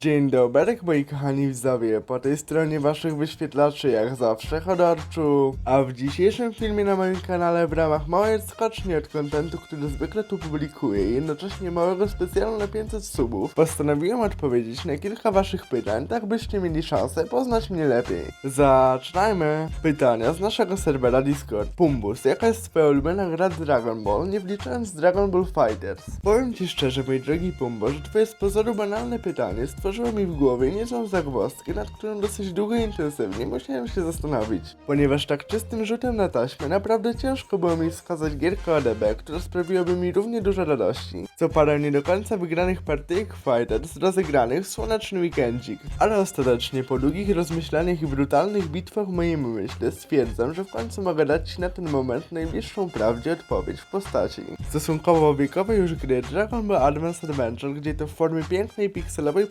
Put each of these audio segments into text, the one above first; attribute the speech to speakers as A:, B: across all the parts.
A: Dzień dobry, moi kochani widzowie, po tej stronie waszych wyświetlaczy jak zawsze Hodorczu, a w dzisiejszym filmie na moim kanale w ramach małej skoczni od kontentu, który zwykle tu publikuję jednocześnie małego specjalu na 500 subów, postanowiłem odpowiedzieć na kilka waszych pytań, tak byście mieli szansę poznać mnie lepiej. Zaczynajmy! Pytania z naszego serwera Discord. Pumbus, jaka jest twoja ulubiona gra Dragon Ball, nie wliczając Dragon Ball Fighters? Powiem ci szczerze, mój drogi Pumbo, że twoje z pozoru banalne pytanie stworzyło mi w głowie niezłą zagwozdkę, nad którą dosyć długo i intensywnie musiałem się zastanowić. Ponieważ tak czystym rzutem na taśmę naprawdę ciężko było mi wskazać gierkę ODB, która sprawiłaby mi równie dużo radości. Co parę nie do końca wygranych partyjek Fighters rozegranych w słoneczny weekendzik. Ale ostatecznie po długich rozmyślaniach i brutalnych bitwach mojej myśli stwierdzam, że w końcu mogę dać Ci na ten moment najbliższą prawdzie odpowiedź w postaci stosunkowo wiekowej już gry Dragon Ball Advance Adventure, gdzie to w formie pięknej pikselowej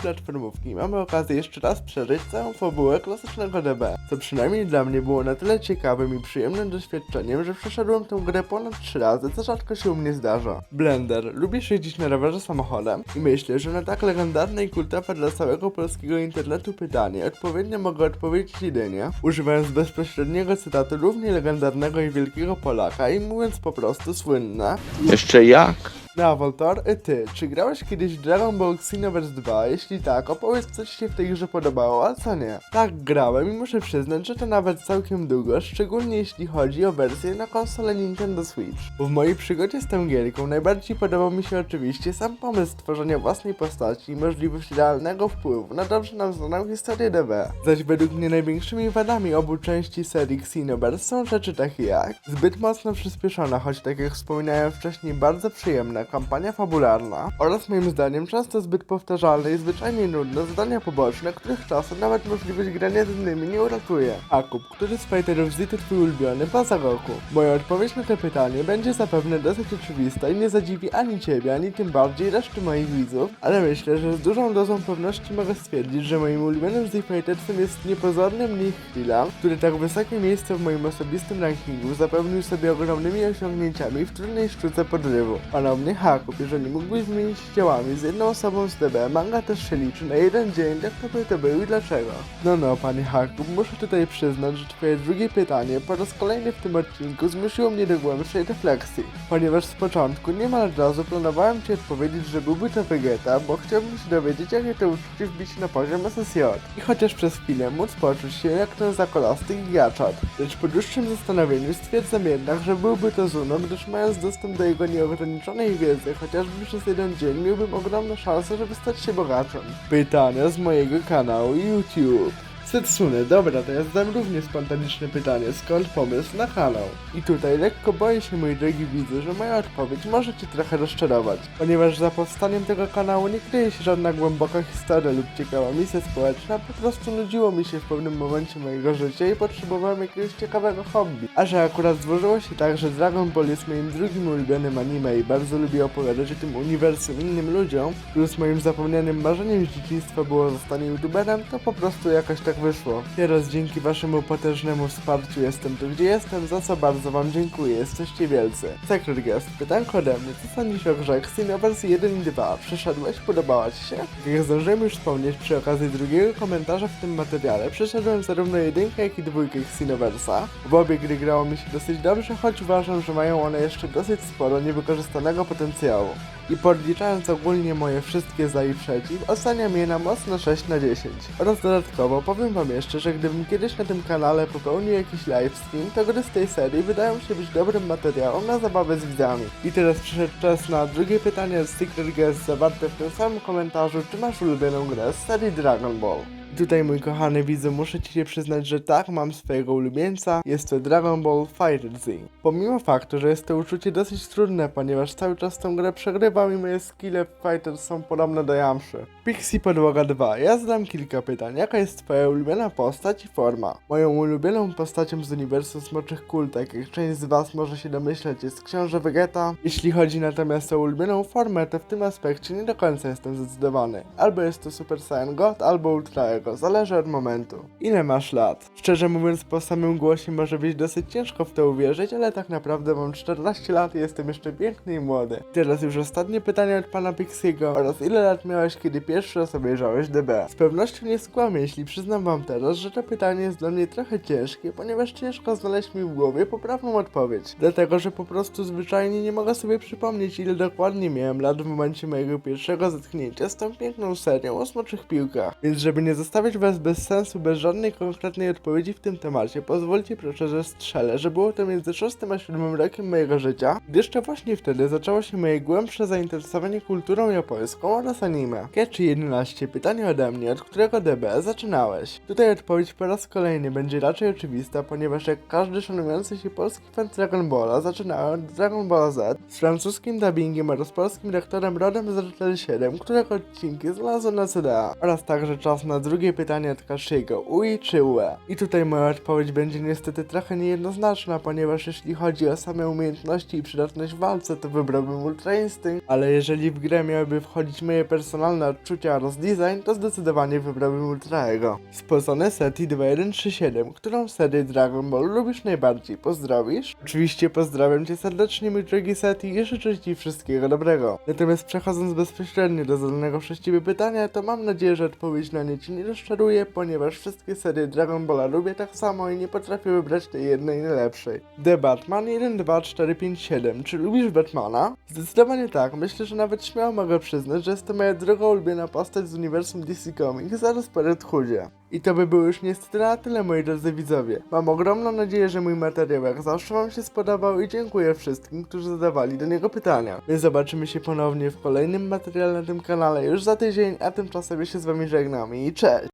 A: mamy okazję jeszcze raz przeżyć całą fabułę klasycznego DB, co przynajmniej dla mnie było na tyle ciekawym i przyjemnym doświadczeniem, że przeszedłem tę grę ponad 3 razy, co rzadko się u mnie zdarza. Blender, lubisz jeździć na rowerze samochodem i myślę, że na tak legendarne i kultowe dla całego polskiego internetu pytanie odpowiednio mogę odpowiedzieć jedynie, używając bezpośredniego cytatu równie legendarnego i wielkiego Polaka i mówiąc po prostu słynne
B: Jeszcze jak?
A: Na Voltor, y ty, czy grałeś kiedyś Dragon Ball Xenoverse 2? Jeśli tak, opowiedz co ci się w tej grze podobało, a co nie. Tak, grałem i muszę przyznać, że to nawet całkiem długo, szczególnie jeśli chodzi o wersję na konsolę Nintendo Switch. W mojej przygodzie z tą gierką najbardziej podobał mi się oczywiście sam pomysł stworzenia własnej postaci i możliwość realnego wpływu na dobrze nam znaną historię DB. Zaś według mnie największymi wadami obu części serii Xenoverse są rzeczy takie jak zbyt mocno przyspieszona, choć tak jak wspominałem wcześniej bardzo przyjemna kampania fabularna oraz moim zdaniem często zbyt powtarzalne i zwyczajnie nudne zadania poboczne, których czasem nawet możliwość grania z innymi nie uratuje. Akub, który z fighterów Z to twój ulubiony poza Goku? Moja odpowiedź na to pytanie będzie zapewne dosyć oczywista i nie zadziwi ani ciebie, ani tym bardziej reszty moich widzów, ale myślę, że z dużą dozą pewności mogę stwierdzić, że moim ulubionym Z Fightersem jest niepozorny mnich Krilla, który tak wysokie miejsce w moim osobistym rankingu zapewnił sobie ogromnymi osiągnięciami w trudnej sztuce podrywu. Ponownie Hakub, jeżeli mógłbyś wymienić się działami z jedną osobą z DB, manga też się liczy na jeden dzień, tak to by to był i dlaczego? No no, panie Hakub, muszę tutaj przyznać, że twoje drugie pytanie po raz kolejny w tym odcinku zmusiło mnie do głębszej refleksji, ponieważ z początku niemal od razu planowałem ci odpowiedzieć, że byłby to Vegeta, bo chciałbym się dowiedzieć, jakie to uczucie wbić na poziom SSJ. I chociaż przez chwilę móc poczuć się jak ten zakolasty gigaczat. Lecz po dłuższym zastanowieniu stwierdzam jednak, że byłby to Zuno, gdyż mając dostęp do jego nieograniczonej wiedzy, chociażby przez jeden dzień miałbym ogromną szansę, żeby stać się bogaczem. Pytania z mojego kanału YouTube. Setsune, dobra, to ja zadam równie spontaniczne pytanie, skąd pomysł na kanał? I tutaj lekko boję się, moi drogi widzy, że moja odpowiedź może Cię trochę rozczarować, ponieważ za powstaniem tego kanału nie kryje się żadna głęboka historia lub ciekawa misja społeczna, po prostu nudziło mi się w pewnym momencie mojego życia i potrzebowałem jakiegoś ciekawego hobby. A że akurat złożyło się tak, że Dragon Ball jest moim drugim ulubionym anime i bardzo lubię opowiadać o tym uniwersum innym ludziom, plus moim zapomnianym marzeniem z dzieciństwa było zostanie youtuberem, to po prostu jakoś tak wyszło. Teraz dzięki waszemu potężnemu wsparciu jestem tu gdzie jestem, za co bardzo wam dziękuję, jesteście wielcy. Secret Guest, pytanko ode mnie, co sądzisz o grze Xenoverse 1 i 2? Przeszedłeś? Podobała ci się? Jak zdążyłem już wspomnieć przy okazji drugiego komentarza w tym materiale, przeszedłem zarówno jedynkę jak i dwójkę Xenoversa. W obie gry grało mi się dosyć dobrze, choć uważam, że mają one jeszcze dosyć sporo niewykorzystanego potencjału. I podliczając ogólnie moje wszystkie za i przeciw, oceniam je na mocno 6 na 10. Oraz dodatkowo powiem wam jeszcze, że gdybym kiedyś na tym kanale popełnił jakiś livestream, to gry z tej serii wydają się być dobrym materiałem na zabawę z widzami. I teraz przyszedł czas na drugie pytanie z Secret Guest zawarte w tym samym komentarzu, czy masz ulubioną grę z serii Dragon Ball. Tutaj mój kochany widzu, muszę ci się przyznać, że tak, mam swojego ulubieńca, jest to Dragon Ball Fighter Z. Pomimo faktu, że jest to uczucie dosyć trudne, ponieważ cały czas tę grę przegrywam i moje skille w Fighter są podobne do Jamszy. Pixie Podłoga 2, ja zadam kilka pytań, jaka jest twoja ulubiona postać i forma? Moją ulubioną postacią z uniwersum Smoczych Kul, tak jak część z was może się domyśleć, jest Książę Vegeta. Jeśli chodzi natomiast o ulubioną formę, to w tym aspekcie nie do końca jestem zdecydowany. Albo jest to Super Saiyan God, albo Ultra Ego. Dlatego zależy od momentu. Ile masz lat? Szczerze mówiąc, po samym głosie może być dosyć ciężko w to uwierzyć, ale tak naprawdę mam 14 lat i jestem jeszcze piękny i młody. Teraz już ostatnie pytanie od pana Pixiego oraz ile lat miałeś, kiedy pierwszy raz obejrzałeś DB? Z pewnością nie skłamię, jeśli przyznam wam teraz, że to pytanie jest dla mnie trochę ciężkie, ponieważ ciężko znaleźć mi w głowie poprawną odpowiedź. Dlatego, że po prostu zwyczajnie nie mogę sobie przypomnieć, ile dokładnie miałem lat w momencie mojego pierwszego zetknięcia z tą piękną serią o smoczych piłkach. Więc żeby nie zostawić was bez sensu, bez żadnej konkretnej odpowiedzi w tym temacie, pozwólcie proszę, że strzelę, że było to między 6 a 7 rokiem mojego życia, gdyż to właśnie wtedy zaczęło się moje głębsze zainteresowanie kulturą japońską oraz anime. Catchy 11, pytanie ode mnie, od którego DB zaczynałeś? Tutaj odpowiedź po raz kolejny będzie raczej oczywista, ponieważ jak każdy szanujący się polski fan Dragon Balla, zaczynałem od Dragon Ball Z z francuskim dubbingiem oraz polskim rektorem rodem z RTL 7, którego odcinki znalazłem na CDA. Oraz także czas na drugie pytanie od Kashiego, UI czy UE? I tutaj moja odpowiedź będzie niestety trochę niejednoznaczna, ponieważ jeśli chodzi o same umiejętności i przydatność w walce, to wybrałbym Ultra Instinct, ale jeżeli w grę miałyby wchodzić moje personalne odczucia oraz design, to zdecydowanie wybrałbym Ultra Ego. Spocone Seti 2137, którą serię Dragon Ball lubisz najbardziej? Pozdrowisz? Oczywiście pozdrawiam cię serdecznie mój drogi Seti i życzę ci wszystkiego dobrego. Natomiast przechodząc bezpośrednio do zadanego przez ciebie pytania, to mam nadzieję, że odpowiedź na nie ci nie rozczaruje, ponieważ wszystkie serie Dragon Balla lubię tak samo i nie potrafię wybrać tej jednej najlepszej. The Batman 1, 2, 4, 5, 7. Czy lubisz Batmana? Zdecydowanie tak. Myślę, że nawet śmiało mogę przyznać, że jest to moja droga ulubiona postać z uniwersum DC Comics zaraz po Red Hoodzie. I to by było już niestety na tyle, moi drodzy widzowie. Mam ogromną nadzieję, że mój materiał jak zawsze wam się spodobał i dziękuję wszystkim, którzy zadawali do niego pytania. My zobaczymy się ponownie w kolejnym materiale na tym kanale już za tydzień, a tymczasem ja się z wami żegnam i cześć!